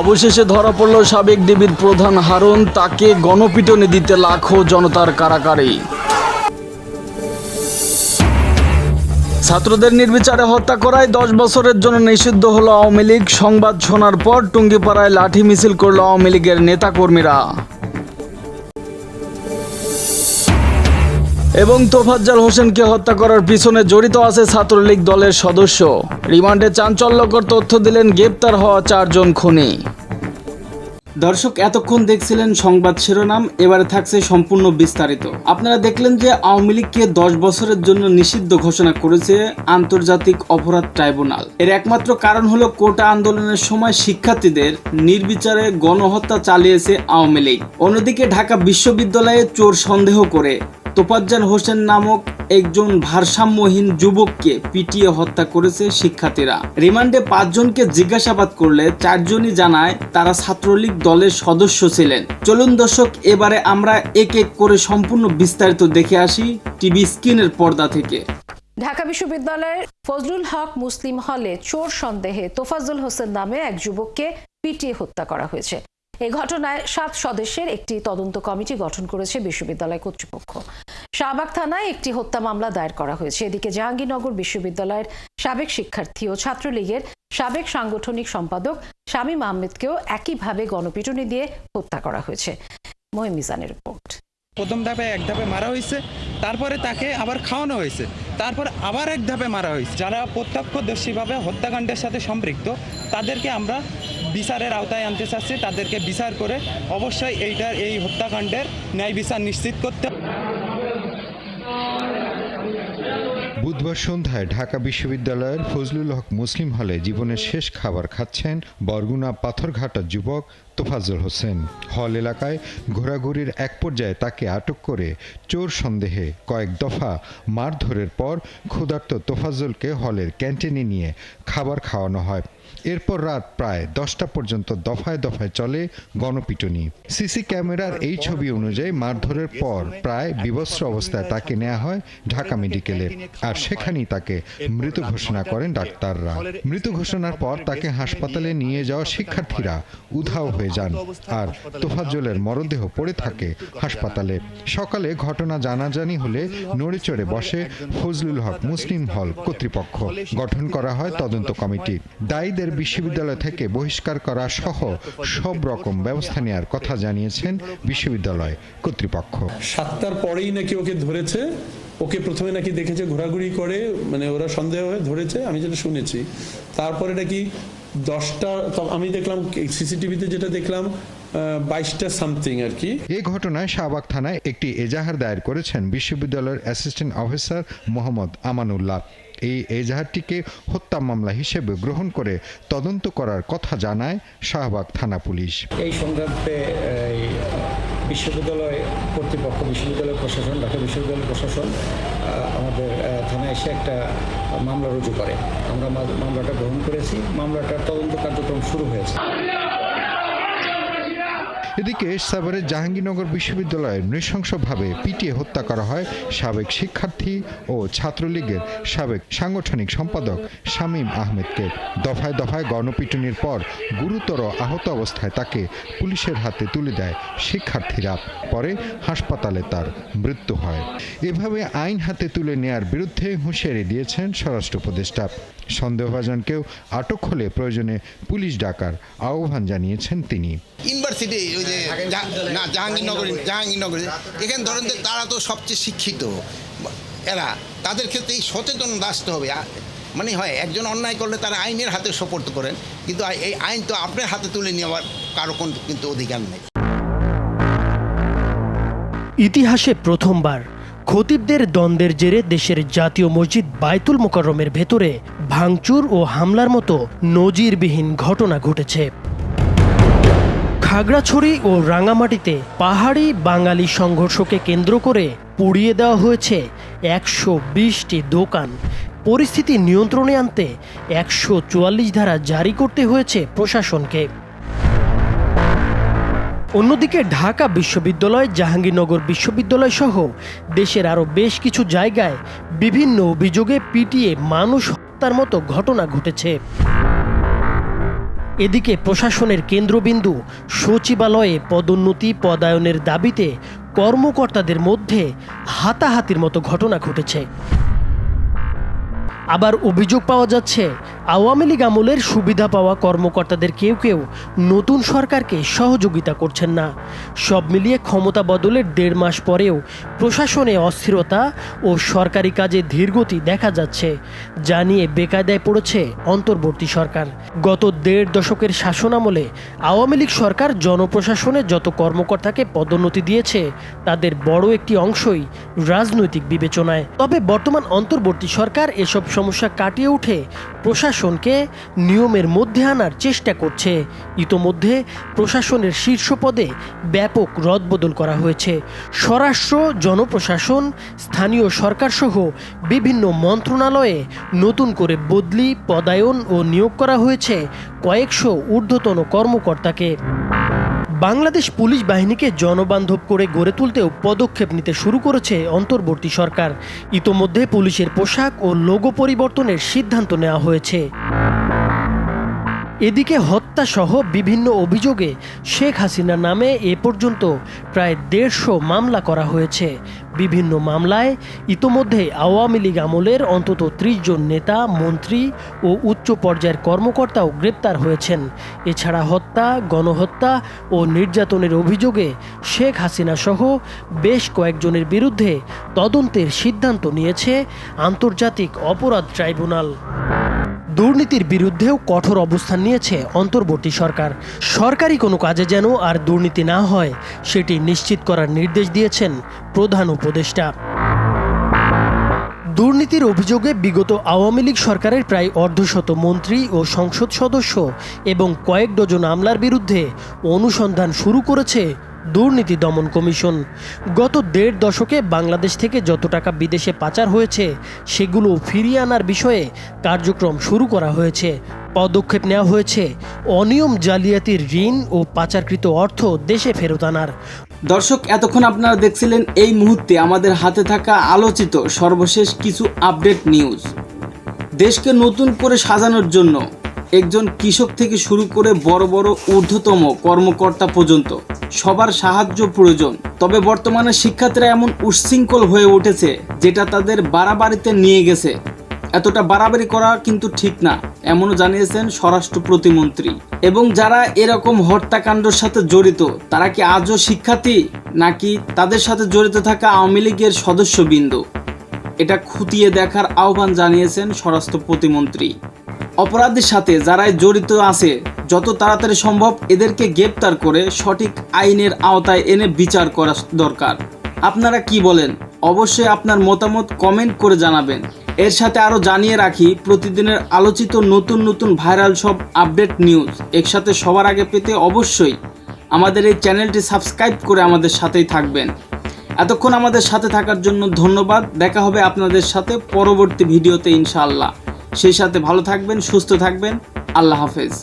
অবশেষে ধরা পড়ল সাবেক ডিবির প্রধান হারুন, তাকে গণপিটনে দিতে লাখো জনতার কারাকারি। ছাত্রদের নির্বিচারে হত্যা করায় দশ বছরের জন্য নিষিদ্ধ হল আওয়ামী লীগ। সংবাদ শোনার পর টুঙ্গিপাড়ায় লাঠি মিছিল করল আওয়ামী লীগের নেতাকর্মীরা। এবং তোফাজ্জাল হোসেনকে হত্যা করার পিছনে জড়িত আছে ছাত্রলীগ দলের সদস্য। রিমান্ডে চাঞ্চল্যকর তথ্য দিলেন গ্রেপ্তার হওয়া চারজন খুনি। দর্শক, এতক্ষণ দেখছিলেন সংবাদ শিরোনাম, এবারে থাকছে সম্পূর্ণ বিস্তারিত। আপনারা দেখলেন যে আওয়ামী লীগকে দশ বছরের জন্য নিষিদ্ধ ঘোষণা করেছে আন্তর্জাতিক অপরাধ ট্রাইব্যুনাল। এর একমাত্র কারণ হলো কোটা আন্দোলনের সময় শিক্ষার্থীদের নির্বিচারে গণহত্যা চালিয়েছে আওয়ামী লীগ। অন্যদিকে ঢাকা বিশ্ববিদ্যালয়ে চোর সন্দেহ করে তোপাজ্জাল হোসেন নামক একজন ভারসাম্যহীন যুবককে পিটিয়ে হত্যা করেছে শিক্ষার্থীরা। রিমান্ডে পাঁচজনকে জিজ্ঞাসাবাদ করলে চারজনই জানায় তারা ছাত্রলীগ দলের সদস্য ছিলেন। চলুন দর্শক, এবারে আমরা এক এক করে সম্পূর্ণ বিস্তারিত দেখে আসি টিভি স্ক্রিনের পর্দা থেকে। ঢাকা বিশ্ববিদ্যালয়ের ফজলুল হক মুসলিম হলে চোর সন্দেহে তোফাজ্জল হোসেন নামে এক যুবককে পিটিয়ে হত্যা করা হয়েছে। এই ঘটনায় সাত সদস্যের একটি তদন্ত কমিটি গঠন করেছে বিশ্ববিদ্যালয় কর্তৃপক্ষ। শাহবাগ থানায় একটি হত্যা মামলা দায়ের করা হয়েছে। এদিকে জাহাঙ্গীরনগর বিশ্ববিদ্যালয়ের সাবেক শিক্ষার্থী ও ছাত্রলীগের সাবেক সাংগঠনিক সম্পাদক শামীম আহমেদকেও একইভাবে গণপিটুনি দিয়ে হত্যা করা হয়েছে। মহিম মিজানের রিপোর্ট। প্রথম ধাপে এক ধাপে মারা হয়েছে, তারপরে তাকে আবার খাওয়ানো হয়েছে, তারপর আবার এক ধাপে মারা হয়েছে। যারা প্রত্যক্ষদর্শীভাবে হত্যাকাণ্ডের সাথে সম্পৃক্ত, তাদেরকে আমরা বিচারের আওতায় আনতে চাচ্ছি, তাদেরকে বিচার করে অবশ্যই এইটার, এই হত্যাকাণ্ডের ন্যায় বিচার নিশ্চিত করতে বুধবার সন্ধ্যায় ঢাকা বিশ্ববিদ্যালয়ের ফজলুল হক মুসলিম হলে জীবনের শেষ খাবার খাচ্ছেন বরগুনা পাথরঘাটার যুবক তোফাজ্জল হোসেন। হল এলাকায় ঘোরাঘুরির এক পর্যায়ে তাকে আটক করে চোর সন্দেহে কয়েক দফা মারধরের পর ক্ষুধার্ত তোফাজ্জলকে হলের ক্যান্টিনে নিয়ে খাবার খাওয়ানো হয়। এরপর রাত প্রায় দশটা পর্যন্ত দফায় দফায় চলে গণপিটুনি। সিসি ক্যামেরার এই ছবি অনুযায়ী মারধরের পর প্রায় বিবস্ত্র অবস্থায় তাকে নেওয়া হয় ঢাকা মেডিকেলে। আর সেখানেই তাকে মৃত ঘোষণা করেন ডাক্তাররা। মৃত ঘোষণার পর তাকে হাসপাতালে নিয়ে যাওয়া শিক্ষার্থীরা উধাও হয়ে যান। আর তোফাজ্জলের মরদেহ পড়ে থাকে হাসপাতালে। সকালে ঘটনা জানাজানি হলে নড়েচড়ে বসে ফজলুল হক মুসলিম হল কর্তৃপক্ষ। গঠন করা হয় তদন্ত কমিটি। দায়ীদের বিশ্ববিদ্যালয় থেকে বহিষ্কার করা সহ সব রকম ব্যবস্থা নেওয়ার কথা জানিয়েছেন বিশ্ববিদ্যালয় কর্তৃপক্ষ। সাতটার পরেই নাকি ওকে ধরেছে, ওকে প্রথমে নাকি দেখেছে, ঘোরাঘুরি করে মানে ওরা সন্দেহ হয়ে ধরেছে, আমি যেটা শুনেছি। তারপরে নাকি দশটা আমি দেখলাম, সিসিটিভিতে যেটা দেখলাম বাইশটা সামথিং আর কি। এ ঘটনায় শাহবাগ থানায় একটি এজাহার দায়ের করেছেন বিশ্ববিদ্যালয়ের অ্যাসিস্ট্যান্ট অফিসার মোহাম্মদ আমানুল্লাহ। এই এজাহারটিকে হত্যা মামলা হিসেবে গ্রহণ করে তদন্ত করার কথা জানায় শাহবাগ থানা পুলিশ। এই সংক্রান্তে এই, বিশ্ববিদ্যালয় কর্তৃপক্ষ বিশ্ববিদ্যালয় প্রশাসন ঢাকা বিশ্ববিদ্যালয় প্রশাসন আমাদের থানায় এসে একটা মামলা রুজু করে। আমরা মামলাটা গ্রহণ করেছি। মামলাটার তদন্ত কার্যক্রম শুরু হয়েছে। এদিকে সাভারের জাহাঙ্গীরনগর বিশ্ববিদ্যালয়ে নৃশংসভাবে পিটিয়ে হত্যা করা হয় সাবেক শিক্ষার্থী ও ছাত্রলীগের সাবেক সাংগঠনিক সম্পাদক শামীম আহমেদকে। দফায় দফায় গণপিটুনির পর গুরুতর আহত অবস্থায় তাকে পুলিশের হাতে তুলে দেয় শিক্ষার্থীরা। পরে হাসপাতালে তার মৃত্যু হয়। এভাবে আইন হাতে তুলে নেয়ার বিরুদ্ধে হুঁশিয়ারি দিয়েছেন স্বরাষ্ট্র উপদেষ্টা। সন্দেহভাজনকেও আটক হলে প্রয়োজনে পুলিশ ডাকার আহ্বান জানিয়েছেন তিনি। ইউনিভার্সিটি ওই যে না জাহাঙ্গীরনগর জাহাঙ্গীরনগর এখানে ধরেন যে তারা তো সবচেয়ে শিক্ষিত। এরা তাদের ক্ষেত্রে এই সচেতন আসতে হবে। মানে হয় একজন অন্যায় করলে তারা আইনের হাতে সোপর্দ করেন কিন্তু এই আইন তো আপনার হাতে তুলে নেওয়ার কারও কোন কিন্তু অধিকার নেই। ইতিহাসে প্রথমবার খতিবদের দ্বন্দ্বের জেরে দেশের জাতীয় মসজিদ বাইতুল মোকাররমের ভেতরে ভাঙচুর ও হামলার মতো নজিরবিহীন ঘটনা ঘটেছে। খাগড়াছড়ি ও রাঙামাটিতে পাহাড়ি বাঙালি সংঘর্ষকে কেন্দ্র করে পুড়িয়ে দেওয়া হয়েছে একশো বিশটি দোকান। পরিস্থিতি নিয়ন্ত্রণে আনতে একশো চুয়াল্লিশ ধারা জারি করতে হয়েছে প্রশাসনকে। অন্যদিকে ঢাকা বিশ্ববিদ্যালয়, জাহাঙ্গীরনগর বিশ্ববিদ্যালয় সহ দেশের আরও বেশ কিছু জায়গায় বিভিন্ন অভিযোগে পিটিয়ে মানুষ হত্যার মতো ঘটনা ঘটেছে। এদিকে প্রশাসনের কেন্দ্রবিন্দু সচিবালয়ে পদোন্নতি পদায়নের দাবিতে কর্মকর্তাদের মধ্যে হাতাহাতির মতো ঘটনা ঘটেছে। আবার অভিযোগ পাওয়া যাচ্ছে আওয়ামী লীগ আমলের সুবিধা পাওয়া কর্মকর্তাদের কেউ কেউ নতুন সরকারকে সহযোগিতা করছেন না। সব মিলিয়ে ক্ষমতা বদলের দেড় মাস পরেও প্রশাসনে অস্থিরতা ও সরকারি কাজে ধীরগতি দেখা যাচ্ছে, যা নিয়ে বেকায়দায় পড়েছে অন্তর্বর্তী সরকার। গত দেড় দশকের শাসনামলে আওয়ামী লীগ সরকার জনপ্রশাসনে যত কর্মকর্তাকে পদোন্নতি দিয়েছে, তাদের বড় একটি অংশই রাজনৈতিক বিবেচনায়। তবে বর্তমান অন্তর্বর্তী সরকার এসব সমস্যা কাটিয়ে উঠে প্রশাসনকে নিয়মের মধ্যে আনার চেষ্টা করছে। ইতোমধ্যে প্রশাসনের শীর্ষ পদে ব্যাপক রদবদল করা হয়েছে। স্বরাষ্ট্র, জনপ্রশাসন, স্থানীয় সরকারসহ বিভিন্ন মন্ত্রণালয়ে নতুন করে বদলি, পদায়ন ও নিয়োগ করা হয়েছে কয়েকশো ঊর্ধ্বতন কর্মকর্তাকে। বাংলাদেশ পুলিশ বাহিনীকে জনবান্ধব করে গড়ে তুলতেও পদক্ষেপ নিতে শুরু করেছে অন্তর্বর্তী সরকার। ইতোমধ্যে পুলিশের পোশাক ও লোগো পরিবর্তনের সিদ্ধান্ত নেওয়া হয়েছে। এদিকে হত্যাসহ বিভিন্ন অভিযোগে শেখ হাসিনা নামে এ পর্যন্ত প্রায় দেড়শো মামলা করা হয়েছে। বিভিন্ন মামলায় ইতোমধ্যে আওয়ামী লীগ আমলের অন্তত ত্রিশ জন নেতা, মন্ত্রী ও উচ্চ পর্যায়ের কর্মকর্তাও গ্রেপ্তার হয়েছেন। এছাড়া হত্যা, গণহত্যা ও নির্যাতনের অভিযোগে শেখ হাসিনা সহ বেশ কয়েকজনের বিরুদ্ধে তদন্তের সিদ্ধান্ত নিয়েছে আন্তর্জাতিক অপরাধ ট্রাইব্যুনাল। দুর্নীতির বিরুদ্ধেও কঠোর অবস্থান নিয়েছে অন্তর্বর্তী সরকার। সরকারি কোনো কাজে যেন আর দুর্নীতি না হয়, সেটি নিশ্চিত করার নির্দেশ দিয়েছেন প্রধান উপদেষ্টা। দুর্নীতির অভিযোগে বিগত আওয়ামী লীগ সরকারের প্রায় অর্ধশত মন্ত্রী ও সংসদ সদস্য এবং কয়েক ডজন আমলার বিরুদ্ধে অনুসন্ধান শুরু করেছে দুর্নীতি দমন কমিশন। গত দেড় দশকে বাংলাদেশ থেকে যত টাকা বিদেশে পাচার হয়েছে, সেগুলো ফিরিয়ে আনার বিষয়ে কার্যক্রম শুরু করা হয়েছে। পদক্ষেপ নেওয়া হয়েছে, অনিয়ম জালিয়াতির ঋণ ও পাচারকৃত অর্থ দেশে ফেরত আনার। দর্শক, এতক্ষণ আপনারা দেখছিলেন এই মুহূর্তে আমাদের হাতে থাকা আলোচিত সর্বশেষ কিছু আপডেট নিউজ। দেশকে নতুন করে সাজানোর জন্য একজন কৃষক থেকে শুরু করে বড় বড় ঊর্ধ্বতম কর্মকর্তা পর্যন্ত সবার সাহায্য প্রয়োজন। তবে বর্তমানে শিক্ষার্থীরা এমন উচ্ছৃঙ্খল হয়ে উঠেছে যেটা তাদের বাড়াবাড়িতে নিয়ে গেছে। এতটা বাড়াবাড়ি করা কিন্তু ঠিক না, এমনও জানিয়েছেন স্বরাষ্ট্র প্রতিমন্ত্রী। এবং যারা এরকম হত্যাকাণ্ডের সাথে জড়িত, তারা কি আজও শিক্ষার্থী, নাকি তাদের সাথে জড়িত থাকা আওয়ামী লীগের সদস্যবৃন্দ? এটা খুঁটিয়ে দেখার আহ্বান জানিয়েছেন স্বরাষ্ট্র প্রতিমন্ত্রী। অপরাধীর সাথে যারাই জড়িত আছে, যত তাড়াতাড়ি সম্ভব এদেরকে গ্রেপ্তার করে সঠিক আইনের আওতায় এনে বিচার করা দরকার। আপনারা কি বলেন? অবশ্যই আপনার মতামত কমেন্ট করে জানাবেন। এর সাথে আরও জানিয়ে রাখি, প্রতিদিনের আলোচিত নতুন নতুন ভাইরাল সব আপডেট নিউজ একসাথে সবার আগে পেতে অবশ্যই আমাদের এই চ্যানেলটি সাবস্ক্রাইব করে আমাদের সাথেই থাকবেন। এতক্ষণ আমাদের সাথে থাকার জন্য ধন্যবাদ। দেখা হবে আপনাদের সাথে পরবর্তী ভিডিওতে ইনশাআল্লাহ। সেই সাথে ভালো থাকবেন সুস্থ থাকবেন। আল্লাহ হাফেজ।